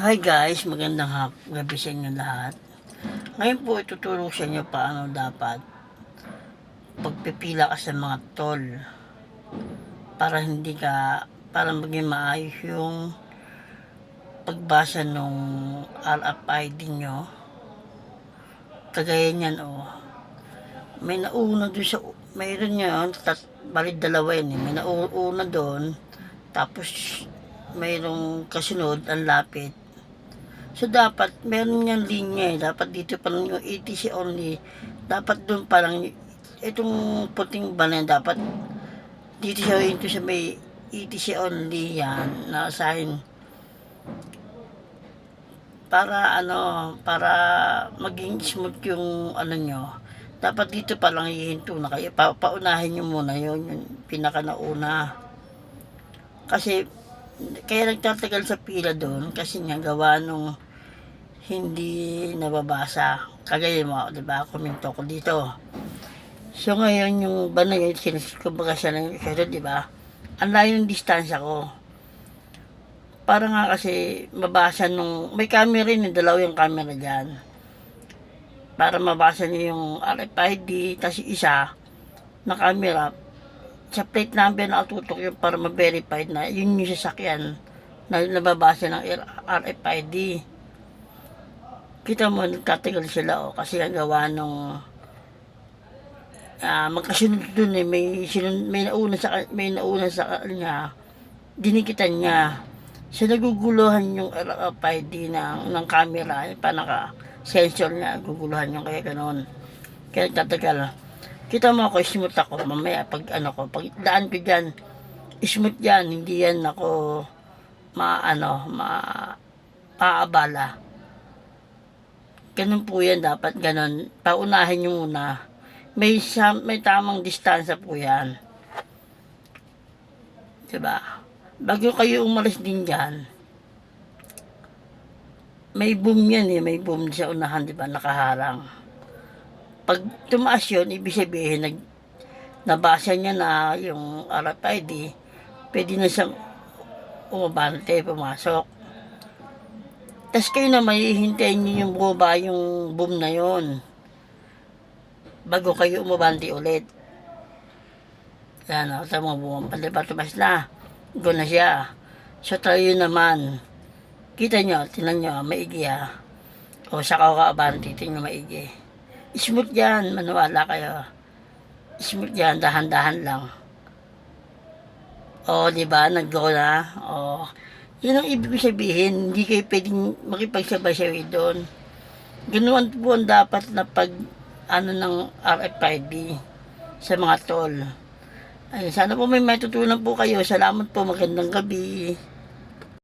Hi guys, magandang hap gabi sa inyo lahat. Ngayon po ituturo sa inyo paano dapat pagpipila ka sa mga toll para hindi ka para maging maayos yung pagbasa nung RFID nyo. Kagaya niyan oh. May nauna doon sa mayroon yun, tat, bali dalawa yun eh. May nauna doon, tapos mayroong kasunod, ang lapit. So, dapat, meron niyang linya eh. Dapat dito pa lang yung ETC only. Dapat doon pa lang, itong puting ba na yan, dapat dito siya ito sa may ETC only yan, na sign. Para ano, para maging smooth yung ano nyo. Dapat dito pa lang hihinto na kayo. Pa, paunahin nyo muna yun, yung pinaka nauna. Kasi, kaya nagtatagal sa pila doon kasi nga gawa nung hindi nababasa. Kagaya mo, di ba? Kuminto ko dito. So ngayon yung ba na yun, kumbaga siya na yung di ba? Ang layo ng distansya ko. Para nga kasi mabasa nung, may camera rin, eh, dalawa yung camera dyan. Para mabasa niyo yung RFID, tas isa na camera, sa plate number na atutok yung para ma-verify na yun yung sasakyan na nababasa ng RFID. Kita mo, nagtatagal sila oh, kasi ang gawa nung ah magkasunod dun eh, may, sinun, may nauna sa may nauna sa kanya, dinikitan niya. So naguguluhan yung RFID ng, ng camera, yung panaka sensor niya, guguluhan yung kaya ganon. Kaya nagtatagal. Kita mo ako, smooth ako. Mamaya, pag ano ko, pag daan ko dyan, smooth yan. Hindi yan ako, ma, ano, ma, paabala. Ganun po yan, dapat ganun. Paunahin nyo muna. May, may tamang distansya po yan. Diba? Bago kayo umalis din dyan, may boom yan eh, may boom sa unahan, di ba, nakaharang pag tumaas yun, ibig sabihin, nag, nabasa niya na yung RFID, pwede na siyang umabante, pumasok. Tapos kayo na may hintayin niyo yung bumaba yung boom na yon bago kayo umabante ulit. Yan, tama mo, palipat tumas na. Go na siya. So, tayo naman. Kita nyo, tinan nyo, maigi ha. O, saka ka abante, tingnan maigi. Smooth yan, maniwala kayo. Smooth yan, dahan-dahan lang. O, di ba, nag-go na. O, yun ang ibig sabihin, hindi kayo pwedeng makipagsabay-sabay doon. Ganoon po ang dapat na pag, ano ng RFID sa mga toll. Ay, sana po may matutunan po kayo. Salamat po, magandang gabi.